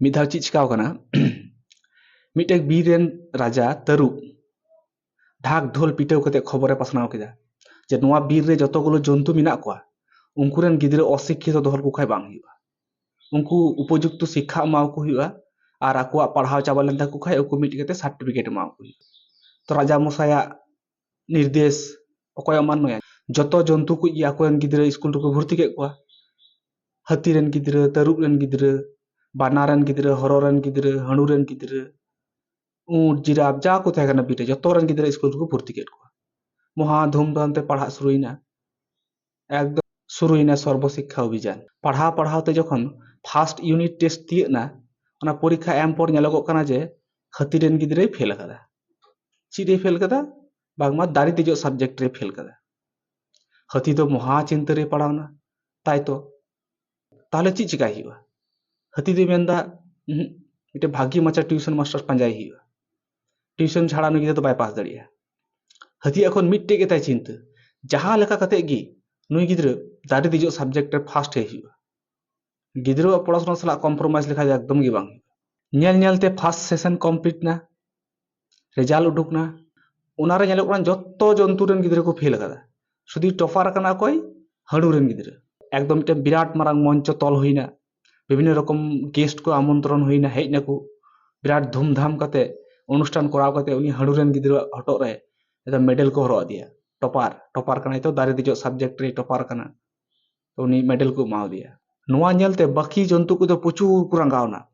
ᱢᱤᱫ ᱫᱷᱟᱣ ᱪᱮᱫ ᱪᱤᱠᱟᱹᱣ ᱠᱟᱱᱟ ᱢᱤᱫᱴᱮᱱ ᱵᱤᱨ ᱨᱮᱱ ᱨᱟᱡᱟ ᱛᱟᱹᱨᱩᱵ ঢাক ঢᱳল ᱯᱤᱴᱟᱹᱣ ᱠᱟᱛᱮ ᱠᱷᱚᱵᱚᱨᱮ ᱯᱟᱥᱱᱟᱣ ᱠᱮᱫᱟ ᱡᱮ ᱱᱚᱣᱟ ᱵᱤᱨ ᱨᱮ ᱡᱚᱛᱚᱜᱩᱞᱳ ᱡᱚᱱᱛᱩ ᱢᱮᱱᱟᱜ ᱠᱚᱣᱟ ᱩᱱᱠᱩᱨᱮᱱ ᱜᱤᱫᱽᱨᱟᱹ অশিক্ষিত ᱫᱚᱦᱚ ᱠᱚ ᱠᱷᱟᱡ ᱵᱟᱝ ᱦᱩᱭᱩᱜᱼᱟ ᱩᱱᱠᱩ উপযুক্ত শিক্ষা ᱮᱢᱟᱣᱟᱠᱚ ᱦᱩᱭᱩᱜᱼᱟ আর আকুয়া পড়াও চাবা লেন তাকু খাই উকু মিট কেতে সার্টিফিকেট ᱦᱩᱭᱩᱜᱼᱟ ᱛᱚ ᱨᱟᱡᱟ ᱢᱚᱥᱟᱭᱟᱜ ᱱᱤᱨᱫᱮᱥ ᱚᱠᱚᱭ অকয় অমান্য ᱡᱚᱛᱚ ᱡᱚᱱᱛᱩ কু ইয়া কোন গিদ্রে স্কুল রুকু ভর্তি কে কোয়া হাতি রেন গিদ্রে তারুপ রেন ᱵᱟᱱᱟ ᱨᱮᱱ ᱜᱤᱫᱽᱨᱟᱹ ᱦᱚᱨᱚ ᱨᱮᱱ ᱜᱤᱫᱽᱨᱟᱹ ᱦᱟᱹᱬᱩ ᱨᱮᱱ ᱜᱤᱫᱽᱨᱟᱹ ᱩᱸᱴ ᱡᱤᱨᱟᱯ ᱡᱟ ᱠᱚ ᱛᱟᱦᱮᱸ ᱠᱟᱱᱟ ᱵᱤᱨ ᱨᱮ ᱡᱚᱛᱚ ᱨᱮᱱ ᱜᱤᱫᱽᱨᱟᱹ ᱥᱠᱩᱞ ᱨᱮᱠᱚ ᱵᱷᱚᱨᱛᱤ ᱠᱮᱫ ᱠᱚᱣᱟ ᱢᱚᱦᱟ ᱫᱷᱩᱢᱫᱷᱟᱢ ᱛᱮ ᱯᱟᱲᱦᱟᱜ ᱥᱩᱨᱩᱭᱮᱱᱟ একদম শুরুইনা সর্বশিক্ষা অভিযান পড়াও পড়াওতে যখন ফার্স্ট ইউনিট টেস্ট দিয়েনা ᱚᱱᱟ পরীক্ষা এম পর ᱧᱮᱞᱚᱜᱚᱜ ᱠᱟᱱᱟ ᱡᱮ ᱦᱟᱹᱛᱤᱨᱮᱱ ᱜᱤᱫᱽᱨᱟᱹᱭ ᱯᱷᱮᱞ ᱟᱠᱟᱫᱟ ᱪᱮᱫ ᱮ ᱯᱷᱮᱞ ᱟᱠᱟᱫᱟ ᱵᱟᱝᱢᱟ ᱫᱟᱨᱮ ᱫᱮᱡᱚᱜ ᱥᱟᱵᱡᱮᱠᱴ ᱨᱮ ᱯᱷᱮᱞ ᱟᱠᱟᱫᱟ ᱦᱟᱹᱛᱤ ᱫᱚ ᱢᱚᱦᱟ ᱪᱤᱱᱛᱟᱹ ᱨᱮ ᱯᱟᱲᱟᱣᱱᱟ ᱛᱟᱭ ᱛᱚ তাহলে ᱪᱮᱫ ᱪᱤᱠᱟᱭ ᱦᱩᱭᱩᱜᱼᱟ ᱦᱟᱹᱛᱤ ᱫᱚᱭ ᱢᱮᱱᱫᱟ ᱢᱤᱫᱴᱮᱱ ᱵᱷᱟᱜᱮ ᱢᱟᱪᱷᱟ ᱴᱤᱭᱩᱥᱚᱱ ᱢᱟᱥᱴᱟᱨ ᱯᱟᱸᱡᱟᱭ ᱦᱩᱭᱩᱜᱼᱟ ᱴᱤᱭᱩᱥᱚᱱ ᱪᱷᱟᱲᱟ ᱱᱩᱭ ᱜᱤᱫᱽᱨᱟᱹ ᱫᱚ ᱵᱟᱭ ᱯᱟᱥ ᱫᱟᱲᱮᱭᱟᱜᱼᱟ ᱦᱟᱹᱛᱤ ᱮᱠᱷᱚᱱ ᱢᱤᱫᱴᱮᱡ ᱜᱮᱛᱟᱭ ᱪᱤᱱᱛᱟᱹ ᱡᱟᱦᱟᱸ ᱞᱮᱠᱟ ᱠᱟᱛᱮᱫ ᱜᱮ ᱱᱩᱭ ᱜᱤᱫᱽᱨᱟᱹ ᱫᱟᱨᱮ ᱫᱮᱡᱚᱜ ᱥᱟᱵᱡᱮᱠᱴ ᱨᱮ ᱯᱷᱟᱥᱴ ᱮ ᱦᱩᱭᱩᱜᱼᱟ ᱜᱤᱫᱽᱨᱟᱹᱣᱟᱜ ᱯᱚড়াশোনা ᱥᱟᱞᱟᱜ ᱠᱚᱢᱯᱨᱳᱢᱟᱭᱤᱡ ᱞᱮᱠᱷᱟᱡ ᱫᱚ ᱮᱠᱫᱚᱢ ᱜᱮ ᱵᱟᱝ ᱧᱮᱞ ᱧᱮᱞᱛᱮ ᱯᱷᱟᱥᱴ ᱥᱮᱥᱚᱱ ᱠᱚᱢᱯᱞᱤᱴ ᱱᱟ ᱨᱮᱡᱟᱞᱴ ᱩᱰᱩᱠ ᱱᱟ ᱚᱱᱟᱨᱮ ᱧᱮᱞᱚᱜ ᱠᱟᱱᱟ ᱡᱚᱛᱚ ᱡᱚᱱᱛᱩ ᱨᱮᱱ ᱜᱤᱫᱽᱨᱟᱹ ᱠᱚ ᱯᱷᱮᱞ ᱟᱠᱟᱫᱟ ᱥᱩᱫᱷᱩ ᱴᱚᱯᱟᱨ ᱟᱠᱟᱱᱟ ᱚᱠᱚᱭ ᱦᱟᱹᱲᱩ ᱨᱮᱱ ᱜᱤᱫᱽᱨᱟᱹ ᱮᱠᱫᱚᱢ ᱢᱤᱫᱴᱮᱱ ᱵᱤᱨᱟᱴ ᱢᱟᱨᱟᱝ ᱢᱚᱧᱪᱚ ᱛᱚᱞ ᱦᱩᱭᱱᱟ विभिन्न रकम गेस्ट को आमंत्रण होना हजना को। बिराट धूमधाम करते अनुष्ठान करते हाँड़ूरें गिद्र हटोर एक मेडल को हरदे टपार टपार करना तो दारे दिजो सबजेक्ट टपार करना। तो मेडल को मावदिया नाते बाकी जंतु को तो प्रचुर तो तो को रंगावना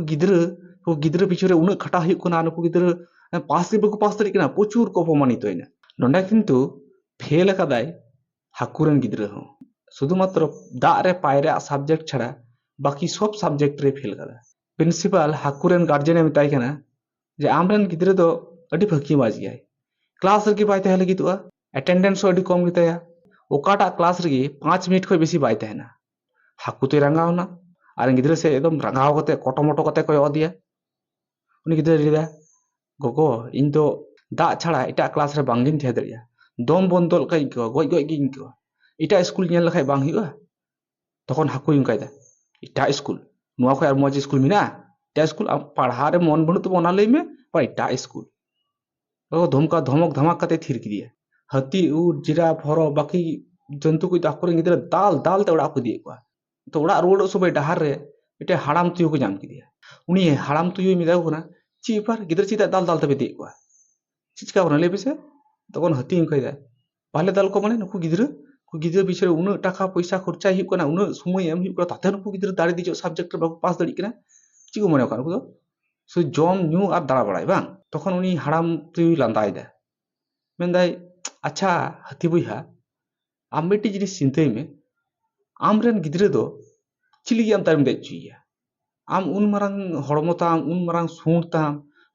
गिद्रो गिद्र पिछुरे उन खाटा होना गिद्र, पास बाको पास दड़ी कर प्रचुर को अपमानित ना। कितु, फेल का हाकुरन गिद्र শুধুমাত্র দাগ রে পায়রা সাবজেক্ট ছাড়া বাকি সব সাবজেক্ট রে ফেল করা। প্রিন্সিপাল হাকুরেন গার্জেন মিতাই কেনা যে, আমরেন গিদ্রে তো আডি ফাঁকি বাজ গিয়ে ক্লাস রে বাই তাহলে গিতুয়া অ্যাটেন্ডেন্স আডি কম গিতায়া ওকাটা ক্লাস রে 5 মিনিট কই বেশি বাই তাহেনা হাকু তো রাঙাও না। আর গিদ্রে সে একদম রাঙাও করতে কটমটো করতে কই অদিয়া? উনি গিদ্রে রিদা গগো, ইন তো দাগ ছাড়া এটা ক্লাস রে বাঙ্গিন থে দম বন্ধল কাই গো গই গই গিন इटा स्कूल नल लखाय बांग हिगा तखन हाकु युंग कायदा इटा स्कूल नुवा खय मोज स्कूल मिना ता स्कूल आ पढारे मन बनु तो बना लई में पर इटा स्कूल ओ धमका धमक धमाक कते थिर कि दिया हती उ जिरा फरो बाकी जंतु को दाकुर इदर दाल दाल ते उड़ा को दिए कोआ तो उड़ा रोड सुबे डहार रे इटे हाड़ाम तुयो को जान कि दिया उनी हाड़ाम तुयो मिदा कोना ची पर गिदर चीता दाल दाल तबे दिए कोआ चीज़ का बना लेबे से तखन हती कहिदा पहले दल को माने नुकु गिदर ᱜᱤᱫᱽᱨᱟᱹ ᱯᱤᱪᱷᱟᱹ ᱩᱱᱟᱹᱜ ᱴᱟᱠᱟ ᱯᱚᱭᱥᱟ ᱠᱷᱚᱨᱪᱟ ᱦᱩᱭᱩᱜ ᱠᱟᱱᱟ ᱩᱱᱟᱹᱜ ᱥᱚᱢᱚᱭ ᱮᱢ ᱦᱩᱭᱩᱜ ᱠᱟᱱᱟ ᱛᱟᱛᱮ ᱦᱚᱸ ᱩᱱᱠᱩ ᱜᱤᱫᱽᱨᱟᱹ ᱫᱟᱲᱮ ᱫᱮᱡᱚᱜ ᱥᱟᱵᱡᱮᱠᱴ ᱨᱮ ᱵᱟᱠᱚ ᱯᱟᱥ ᱫᱟᱲᱮᱭᱟᱜ ᱠᱟᱱᱟ ᱪᱮᱫ ᱠᱚ ᱢᱚᱱᱮᱭᱟ ᱠᱟᱱᱟ ᱩᱱᱠᱩ ᱫᱚ ᱡᱚᱢ ᱧᱩ ᱟᱨ ᱫᱟᱬᱟ ᱵᱟᱲᱟᱭ ᱵᱟᱝ ᱛᱚᱠᱷᱚᱱ ᱩᱱᱤ ᱦᱟᱲᱟᱢ ᱛᱩᱭᱩᱭ ᱞᱟᱸᱫᱟᱭᱮᱫᱟ ᱢᱮᱱᱫᱟᱭ ᱟᱪᱪᱷᱟ ᱦᱟᱹᱛᱤ ᱵᱚᱭᱦᱟ ᱟᱢ ᱢᱤᱫᱴᱤᱡ ᱡᱤᱱᱤᱥ ᱪᱤᱱᱛᱟᱹᱭ ᱢᱮ ᱟᱢᱨᱮᱱ ᱜᱤᱫᱽᱨᱟᱹ ᱫᱚ ᱪᱤᱞᱤ ᱜᱮ ᱟᱢ ᱛᱟᱭᱚᱢ ᱫᱮᱡ ᱦᱚᱪᱚᱭᱮᱭᱟ ᱟᱢ ᱩᱱ ᱢᱟᱨᱟᱝ ᱦᱚᱲᱢᱚ ᱛᱟᱢ ᱩᱱ ᱢᱟᱨᱟᱝ ᱥᱩᱸᱲ ᱛᱟᱢ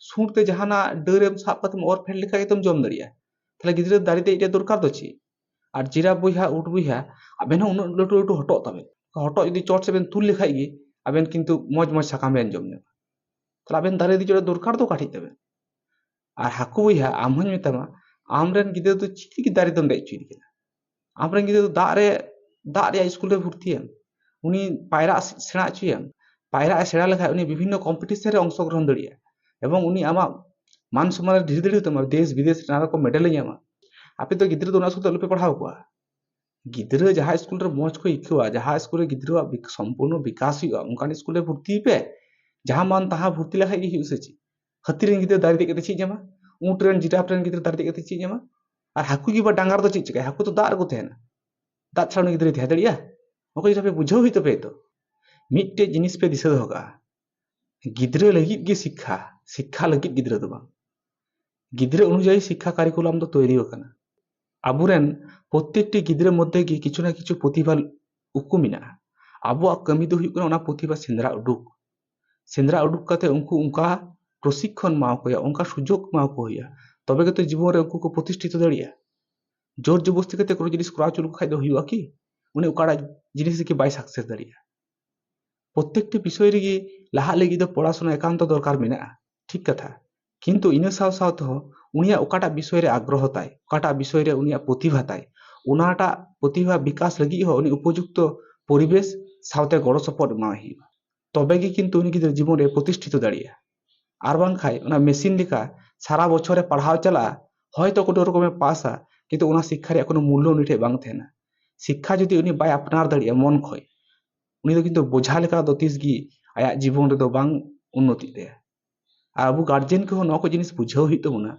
ᱥᱩᱸᱲ ᱛᱮ ᱡᱟᱦᱟᱱᱟᱜ ᱰᱟᱹᱨᱮᱢ ᱥᱟᱵ ᱠᱟᱛᱮᱢ ᱚᱨ ᱯᱷᱮᱰ ᱞᱮᱠᱟ ᱜᱮᱛᱚᱢ ᱡᱚᱢ ᱫᱟᱲᱮᱭᱟᱜᱼᱟ ᱛᱟᱦᱞᱮ ᱜᱤᱫᱽᱨᱟᱹ ᱫᱟᱨᱮ ᱫᱮᱡ ᱨᱮᱭᱟᱜ ᱫᱚᱨᱠᱟᱨ ᱫᱚ ᱪᱮᱫ ᱟᱨ ᱡᱤᱨᱟᱵ ᱵᱚᱭᱦᱟ ᱩᱴ ᱵᱚᱭᱦᱟ ᱟᱵᱮᱱ ᱦᱚᱸ ᱩᱱᱟᱹᱜ ᱞᱟᱹᱴᱩ ᱞᱟᱹᱴᱩ ᱦᱚᱴᱚᱜ ᱛᱟᱵᱮᱱ ᱦᱚᱴᱚᱜ ᱡᱩᱫᱤ ᱪᱚᱴ ᱥᱮᱵᱮᱱ ᱛᱩᱞ ᱞᱮᱠᱷᱟᱡ ᱜᱮ ᱟᱵᱮᱱ ᱠᱤᱱᱛᱩ ᱢᱚᱡᱽ ᱢᱚᱡᱽ ᱥᱟᱠᱟᱢ ᱵᱮᱱ ᱡᱚᱢ ᱧᱟᱢᱟ ᱛᱟᱦᱞᱮ ᱟᱵᱮᱱ ᱫᱟᱨᱮ ᱤᱫᱤ ᱪᱚᱴ ᱫᱚᱨᱠᱟর ᱫᱚ ᱠᱟᱹᱴᱤᱡ ᱛᱟᱵᱮᱱ ᱟᱨ ᱦᱟᱹᱠᱩ ᱵᱚᱭᱦᱟ ᱟᱢ ᱦᱚᱧ ᱢᱮᱛᱟᱢᱟ ᱟᱢᱨᱮᱱ ᱜᱤᱫᱽᱨᱟᱹ ᱫᱚ ᱪᱤᱞᱤ ᱫᱟᱨᱮ ᱫᱚᱢ ᱫᱮᱡ ᱦᱚᱪᱚᱭᱮ ᱠᱟᱱᱟ ᱟᱢᱨᱮᱱ ᱜᱤᱫᱽᱨᱟᱹ ᱫᱚ ᱫᱟᱜ ᱨᱮ ᱫᱟᱜ ᱨᱮᱭᱟᱜ ᱥᱠᱩᱞ ᱨᱮ ᱵᱷᱩᱨᱛᱤᱭᱮᱢ ᱩᱱᱤ ᱯᱟᱭᱨᱟᱜ ᱥᱮᱬᱟ ᱦᱚᱪᱚᱭᱮᱢ ᱯᱟᱭᱨᱟᱜ ᱮ ᱥᱮᱬᱟ ᱞᱮᱠᱷᱟᱡ ᱩᱱᱤ ᱵᱤᱵᱷᱤᱱᱱᱚ ᱠᱚᱢᱯᱤᱴᱤᱥᱚᱱ ᱨᱮ ᱚᱝশᱚᱜᱨᱚᱦᱚᱱ ᱫᱟᱲᱮᱭᱟᱜᱼᱟ ᱮᱵᱚᱝ ᱩᱱᱤ ᱟᱢᱟᱜ মান ᱥᱚᱢমান ᱰᱷᱮᱨ ᱫᱟᱲᱮ ᱦᱩᱭᱩᱜ ᱛᱟᱢᱟ ᱫᱮᱥ ᱵᱤᱫᱮᱥ ᱨᱮ ᱱᱟনা ᱨᱚᱠᱚᱢ ᱢᱮᱰᱮᱞᱮ ᱧᱟᱢᱟ ᱟᱯᱮ ᱫᱚ ᱜᱤᱫᱽᱨᱟᱹ ᱫᱚ ᱚᱱᱟ ᱥᱠᱩᱞ ᱫᱚ ᱟᱞᱚᱯᱮ ᱯᱟᱲᱦᱟᱣ ᱠᱚᱣᱟ ᱜᱤᱫᱽᱨᱟᱹ ᱡᱟᱦᱟᱸ ᱥᱠᱩᱞ ᱨᱮ ᱢᱚᱡᱽ ᱠᱚ ᱟᱹᱭᱠᱟᱹᱣᱟ ᱡᱟᱦᱟᱸ ᱥᱠᱩᱞ ᱨᱮ ᱜᱤᱫᱽᱨᱟᱹᱣᱟᱜ ᱥᱚᱢᱯᱩᱨᱱᱚ ᱵᱤᱠᱟᱥ ᱦᱩᱭᱩᱜᱼᱟ ᱚᱱᱠᱟᱱ ᱥᱠᱩᱞ ᱨᱮ ᱵᱷᱚᱨᱛᱤᱭ ᱯᱮ ᱡᱟᱦᱟᱸ ᱢᱟᱱ ᱛᱟᱦᱟᱸ ᱵᱷᱚᱨᱛᱤ ᱞᱮᱠᱷᱟᱡ ᱜᱮ ᱦᱩᱭᱩᱜ ᱥᱮ ᱪᱮᱫ ᱦᱟᱹᱛᱤ ᱨᱮᱱ ᱜᱤᱫᱽᱨᱟᱹ ᱫᱟᱲᱮ ᱫᱮᱡ ᱠᱟᱛᱮ ᱪᱮᱫ ᱧᱟᱢᱟ ᱩᱸᱴ ᱨᱮᱱ ᱡᱤᱨᱟᱯ ᱨᱮᱱ ᱜᱤᱫᱽᱨᱟᱹ ᱫᱟᱲᱮ ᱫᱮᱡ ᱠᱟᱛᱮ ᱪᱮᱫ ᱧᱟᱢᱟ ᱟᱨ ᱦᱟᱹᱠᱩ ᱜᱮ ᱰᱟᱝᱜᱟ ᱨᱮᱫᱚ ᱪᱮᱫ ᱪᱤᱠᱟᱹᱭᱟ ᱦᱟᱹᱠᱩ ᱫᱚ ᱫᱟᱜ ᱨᱮᱠᱚ ᱛᱟᱦᱮᱱᱟ ᱫᱟᱜ ᱪᱷᱟᱲᱟ ᱩᱱᱤ ᱜᱤᱫᱽᱨᱟᱹᱭ ᱛᱟᱦᱮᱸ ᱫᱟᱲᱮᱭᱟᱜᱼᱟ ᱚᱠᱚᱭ ᱡᱚᱛᱚ ᱯᱮ ᱵᱩᱡᱷᱟᱹᱣ ᱦᱩᱭᱩᱜ ᱛᱟᱯᱮᱭᱟ ᱛᱚ ᱢᱤᱫᱴᱮᱡ ᱡᱤᱱᱤᱥ ᱯᱮ ᱫᱤᱥᱟᱹ ᱫᱚᱦᱚ ᱠᱟᱜᱼᱟ ᱜᱤᱫᱽᱨᱟᱹ ᱞᱟᱹᱜᱤᱫ ᱜᱮ ᱥᱤᱠᱠᱷᱟ ᱥᱤᱠᱠᱷᱟ ᱞᱟᱹᱜᱤᱫ ᱜᱤᱫᱽᱨᱟᱹ ᱫᱚ ᱵᱟᱝ ᱜᱤᱫᱽᱨᱟᱹ ᱚᱱᱩᱡᱟᱭᱤ ᱥᱤᱠᱠᱷᱟ ᱠᱟᱨᱤᱠᱩᱞᱟᱢ ᱫᱚ ᱛᱳᱭᱨᱤ ᱟᱠᱟᱱᱟ আবুরেন প্রত্যেকটি গিদ্রের মধ্যে গিয়ে কিছু না কিছু প্রতিভা উকু মেনা আবুয়া কামি দো হুকুন ওনা প্রতিভা সেন্দ্রা উডুক। সেন্দ্রা উডুক কাতে উঙ্কু উঙ্কা প্রশিক্ষণ মাও কোয়া উঙ্কা সুযোগ মাও কোয়া তবে কে তো জীবনে উঙ্কু কো প্রতিষ্ঠিত দাঁড়িয়া জোর জবস্তি কাতে কোনো জিনিস করা চলুক খাই দো কি? উনি উকাড়া জিনিস কি বাই সাকসেস দাঁড়িয়া প্রত্যেকটি বিষয় রেগে লাহা লেগি তো পড়াশোনা একান্ত দরকার মেনা। ঠিক কথা। কিন্তু ইনের সাথে সাথে ᱩᱱᱤᱭᱟᱜ ᱚᱠᱟᱴᱟᱜ ᱵᱤᱥᱚᱭ ᱨᱮ ᱟᱜᱽᱨᱚᱦᱚ ᱛᱟᱭ ᱚᱠᱟᱴᱟᱜ ᱵᱤᱥᱚᱭ ᱨᱮ ᱩᱱᱤᱭᱟᱜ ᱯᱨᱚᱛᱤᱵᱷᱟ ᱛᱟᱭ ᱚᱱᱟᱴᱟᱜ ᱯᱨᱚᱛᱤᱵᱷᱟ ᱵᱤᱠᱟᱥ ᱞᱟᱹᱜᱤᱫ ᱦᱚᱸ ᱩᱱᱤ ᱩᱯᱚᱡᱩᱠᱛᱚ ᱯᱚᱨᱤᱵᱮᱥ ᱥᱟᱶᱛᱮ ᱜᱚᱲᱚ ᱥᱚᱯᱚᱦᱚᱫ ᱮᱢᱟᱣᱟᱭ ᱦᱩᱭᱩᱜᱼᱟ ᱛᱚᱵᱮ ᱜᱮ ᱠᱤᱱᱛᱩ ᱩᱱᱤ ᱜᱤᱫᱽᱨᱟᱹ ᱡᱤᱵᱚᱱ ᱨᱮ ᱯᱨᱚᱛᱤᱥᱴᱷᱤᱛᱚ ᱫᱟᱲᱮᱭᱟᱜᱼᱟ ᱟᱨ ᱵᱟᱝᱠᱷᱟᱡ ᱚᱱᱟ ᱢᱮᱥᱤᱱ ᱞᱮᱠᱟ ᱥᱟᱨᱟ ᱵᱚᱪᱷᱚᱨᱮ ᱯᱟᱲᱦᱟᱣ ᱪᱟᱞᱟᱜᱼᱟ ᱦᱚᱭᱛᱚ ᱠᱳᱱᱳ ᱨᱚᱠᱚᱢᱮ ᱯᱟᱥᱟ ᱠᱤᱱᱛᱩ ᱚᱱᱟ ᱥᱤᱠᱠᱷᱟ ᱨᱮᱭᱟᱜ ᱠᱳᱱᱳ ᱢᱩᱞᱞᱚ ᱩᱱᱤ ᱴᱷᱮᱡ ᱵᱟᱝ ᱛᱟᱦᱮᱱᱟ ᱥᱤᱠᱠᱷᱟ ᱡᱩᱫᱤ ᱩᱱᱤ ᱵᱟᱭ ᱟᱯᱱᱟᱨ ᱫᱟᱲᱮᱭᱟᱜᱼᱟ ᱢᱚᱱ ᱠᱷᱚᱡ ᱩᱱᱤ ᱫᱚ ᱠᱤᱱᱛᱩ ᱵᱳঝᱟ ᱞᱮᱠᱟ ᱫᱚ ᱛᱤᱥᱜᱮ ᱟᱭᱟᱜ ᱡᱤᱵᱚᱱ ᱨᱮᱫᱚ ᱵᱟᱝ ᱩᱱᱱᱚᱛᱤᱜ ᱛᱟᱭᱟ ᱟᱵᱚ ᱜᱟᱨᱡᱮᱱ ᱠᱚᱦᱚᱸ ᱱᱚᱣᱟ ᱠᱚ ᱡᱤᱱᱤᱥ ᱵᱩᱡᱷᱟᱹᱣ ᱦᱩᱭᱩᱜ ᱛᱟᱵᱚᱱᱟ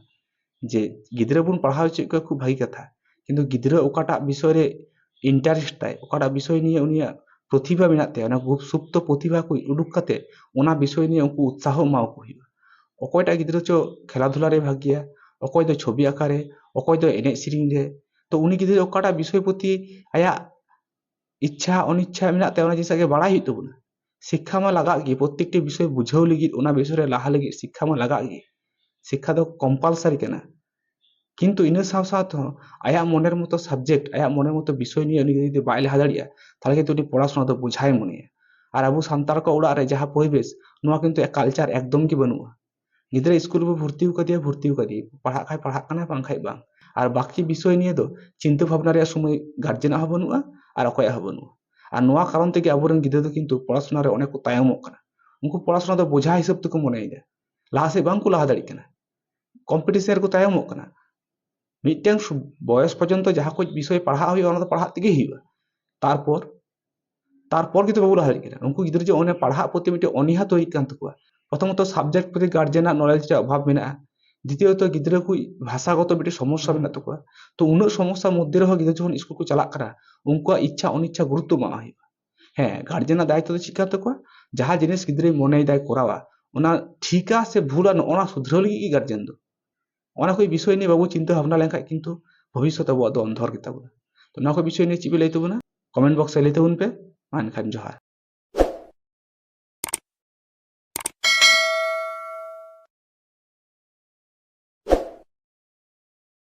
ᱡᱮ ᱜᱤᱫᱽᱨᱟᱹ ᱵᱚᱱ ᱯᱟᱲᱦᱟᱣ ᱦᱚᱪᱚᱭᱮᱫ ᱠᱚᱣᱟ ᱠᱷᱩᱵ ᱵᱷᱟᱹᱜᱤ ᱠᱟᱛᱷᱟ ᱠᱤᱱᱛᱩ ᱜᱤᱫᱽᱨᱟᱹ ᱚᱠᱟᱴᱟᱜ ᱵᱤᱥᱚᱭ ᱨᱮ ᱤᱱᱴᱟᱨᱮᱥᱴ ᱛᱟᱭ ᱚᱠᱟᱴᱟᱜ ᱵᱤᱥᱚᱭ ᱱᱤᱭᱮ ᱩᱱᱤᱭᱟᱜ ᱯᱨᱚᱛᱤᱵᱷᱟ ᱢᱮᱱᱟᱜ ᱛᱟᱭᱟ ᱚᱱᱟ ᱥᱩᱯᱛᱚ ᱯᱨᱚᱛᱤᱵᱷᱟ ᱠᱚ ᱩᱰᱩᱠ ᱠᱟᱛᱮ ᱚᱱᱟ ᱵᱤᱥᱚᱭ ᱱᱤᱭᱮ ᱩᱱᱠᱩ ᱩᱛᱥᱟᱦᱚ ᱮᱢᱟᱣᱟᱠᱚ ᱦᱩᱭᱩᱜᱼᱟ ᱚᱠᱚᱭᱴᱟᱜ ᱜᱤᱫᱽᱨᱟᱹ ᱪᱚ ᱠᱷᱮᱞᱟ ᱫᱷᱩᱞᱟ ᱨᱮ ᱵᱷᱟᱹᱜᱤᱭᱟ ᱚᱠᱚᱭ ᱫᱚ ᱪᱷᱚᱵᱤ ᱟᱸᱠᱟᱣ ᱨᱮ ᱚᱠᱚᱭ ᱫᱚ ᱮᱱᱮᱡ ᱥᱮᱨᱮᱧ ᱨᱮ ᱛᱚ ᱩᱱᱤ ᱜᱤᱫᱽᱨᱟᱹ ᱚᱠᱟᱴᱟᱜ ᱵᱤᱥᱚᱭ ᱯᱨᱚᱛᱤ ᱟᱭᱟᱜ ᱤᱪᱪᱷᱟ ᱚᱱᱤᱪᱪᱷᱟ ᱢᱮᱱᱟᱜ ᱛᱟᱭᱟ ᱚᱱᱟ ᱡᱤᱱᱤᱥᱟᱜ ᱜᱮ ᱵᱟᱲᱟᱭ ᱦᱩᱭᱩᱜ ᱛᱟᱵᱚᱱᱟ শিক্ষা মা লাগাগ ᱜᱮ প্রত্যেকটি বিষয় বুঝাও লাগি ওনা বিষয় লাহা লাগি শিক্ষা মা লাগাগ গে শিক্ষা তো কম্পালসারি কেনা ᱠᱤᱱᱛᱩ ᱤᱱᱟᱹ ᱥᱟᱶ ᱥᱟᱶ ᱛᱮᱦᱚᱸ ᱟᱭᱟᱜ ᱢᱚᱱᱮᱨ ᱢᱚᱛᱚ ᱥᱟᱵᱡᱮᱠᱴ ᱟᱭᱟᱜ ᱢᱚᱱᱮᱨ ᱢᱚᱛᱚ ᱵᱤᱥᱚᱭ ᱱᱤᱭᱮ ᱩᱱᱤ ᱡᱩᱫᱤ ᱵᱟᱭ ᱞᱟᱦᱟ ᱫᱟᱲᱮᱭᱟᱜᱼᱟ ᱛᱟᱦᱚᱞᱮ ᱠᱤᱱᱛᱩ ᱩᱱᱤ ᱯᱚᱲᱟশোᱱᱟ ᱫᱚ ᱵᱳঝাᱭ ᱢᱚᱱᱮᱭᱟ ᱟᱨ ᱟᱵᱚ ᱥᱟᱱᱛᱟᱲ ᱠᱚ ᱚᱲᱟᱜ ᱨᱮ ᱡᱟᱦᱟᱸ ᱯᱚᱨᱤᱵᱮᱥ ᱱᱚᱣᱟ ᱠᱤᱱᱛᱩ ᱠᱟᱞᱪᱟᱨ ᱮᱠᱫᱚᱢ ᱜᱮ ᱵᱟᱹᱱᱩᱜᱼᱟ ᱜᱤᱫᱽᱨᱟᱹ ᱥᱠᱩᱞ ᱨᱮᱵᱚ ᱵᱷᱚᱨᱛᱤ ᱟᱠᱟᱫᱮᱭᱟ ᱵᱷᱚᱨᱛᱤ ᱟᱠᱟᱫᱮᱭᱟ ᱯᱟᱲᱦᱟᱜ ᱠᱷᱟᱱ ᱯᱟᱲᱦᱟᱜ ᱠᱟᱱᱟᱭ ᱵᱟᱝᱠᱷᱟᱱ ᱵᱟᱝ আর বাকি বিষয় নিয়ে তো চিন্তা ভাবনা রেয়া সময় গার্জেনা হব নুয়া আর অকয়া হব নুয়া আর নোয়া কারণ থেকে আবরণ গিদে তো কিন্তু পড়াশোনা রে অনেক তায়াম কানা উনকু পড়াশোনা তো বোঝা হিসাব থেকে মনে হয় লাহা সে বাং কো লাহা দাড়ি কানা কম্পিটিশন রে কো তায়াম কানা ᱢᱤᱫᱴᱟᱝ ᱵᱚᱭᱚᱥ ᱯᱚᱨᱡᱚᱱᱛᱚ ᱡᱟᱦᱟᱸ ᱠᱚ ᱵᱤᱥᱚᱭ ᱯᱟᱲᱦᱟᱜ ᱦᱩᱭᱩᱜᱼᱟ ᱚᱱᱟ ᱫᱚ ᱯᱟᱲᱦᱟᱜ ᱛᱮᱜᱮ ᱦᱩᱭᱩᱜᱼᱟ ᱛᱟᱨᱯᱚᱨ ᱛᱟᱨᱯᱚᱨ ᱠᱤᱱᱛᱩ ᱵᱟᱵᱚ ᱞᱟᱦᱟ ᱫᱟᱲᱮᱭᱟᱜ ᱠᱟᱱᱟ ᱩᱱᱠᱩ ᱜᱤᱫᱽᱨᱟᱹ ᱡᱮ ᱚᱱᱮ ᱯᱟᱲᱦᱟᱜ ᱯᱨᱚᱛᱤ ᱢᱤᱫᱴᱮᱱ ᱚনীᱦᱟ ᱛᱳᱭᱨᱤᱜ ᱠᱟᱱ ᱛᱟᱠᱚᱣᱟ ᱯᱨᱚᱛᱷᱚᱢᱚᱛᱚ ᱥᱟᱵᱡᱮᱠᱴ ᱯᱨᱚᱛᱤ ᱜᱟᱨᱡᱮᱱᱟᱜ ᱱᱚᱞᱮᱡᱽ ᱨᱮᱭᱟᱜ ᱚᱵᱷᱟᱵ ᱢᱮᱱᱟᱜᱼᱟ দ্বিতীয়ত ᱜᱤᱫᱽᱨᱟᱹ ᱠᱚ ভাষাগত ᱢᱤᱫᱴᱮᱱ ᱥᱚᱢᱚᱥᱥᱟ ᱢᱮᱱᱟᱜ ᱛᱟᱠᱚᱣᱟ ᱛᱚ ᱩᱱᱟᱹᱜ ᱥᱚᱢᱚᱥᱥᱟ ᱢᱚধ্যে ᱨᱮᱦᱚᱸ ᱜᱤᱫᱽᱨᱟᱹ ᱡᱚᱠᱷᱚᱱ ᱥᱠᱩᱞ ᱠᱚ ᱪᱟᱞᱟᱜ ᱠᱟᱱᱟ ᱩᱱᱠᱩᱣᱟᱜ ᱤᱪᱪᱷᱟ ᱚᱱᱤᱪᱪᱷᱟ ᱜᱩᱨᱩᱛᱛᱚ ᱮᱢᱟᱜ ᱦᱩᱭᱩᱜᱼᱟ ᱦᱮᱸ ᱜᱟᱨᱡᱮᱱᱟᱜ ᱫᱟᱭᱤᱛᱛᱚ ᱫᱚ ᱪᱮᱫ ᱠᱟᱱ ᱛᱟᱠᱚᱣᱟ ᱡᱟᱦᱟᱸ ᱡᱤᱱᱤᱥ ᱜᱤᱫᱽᱨᱟᱹᱭ ᱢᱚᱱᱮᱭᱮᱫᱟᱭ ᱠᱚᱨᱟᱣᱟ ᱚᱱᱟ ᱴᱷᱤᱠᱟ ᱥᱮ ᱟᱨ ᱱᱚᱜᱼᱚ ᱱᱟ ᱥᱩᱫᱷᱨᱟᱹᱣ ᱞᱟᱹᱜᱤᱫ ᱜᱮ ᱜᱟᱨᱡᱮᱱ ᱫᱚ ᱚᱱᱟ ᱠᱚ ᱵᱤᱥᱚᱭ ᱱᱤᱭᱮ ᱵᱟᱵᱚ ᱪᱤᱱᱛᱟᱹ ᱵᱷᱟᱵᱱᱟ ᱞᱮᱱᱠᱷᱟᱱ ᱠᱤᱱᱛᱩ ᱵᱷᱚᱵᱤᱥᱥᱚᱛ ᱟᱵᱚᱣᱟᱜ ᱫᱚ ᱚᱱᱫᱷᱚᱨ ᱜᱮᱛᱟᱵᱚᱱᱟ ᱛᱚ ᱱᱚᱣᱟ ᱠᱚ ᱵᱤᱥᱚᱭ ᱱᱤᱭᱮ ᱪᱮᱫ ᱯᱮ ᱞᱟᱹᱭ ᱛᱟᱵᱚᱱᱟ ᱠᱚᱢᱮᱱᱴ ᱵᱚᱠᱥ ᱨᱮ ᱞᱟᱹᱭ ᱛᱟᱵᱚᱱ ᱯᱮ ᱢᱟ ᱮᱱᱠᱷᱟᱱ ᱡᱚᱦᱟᱨ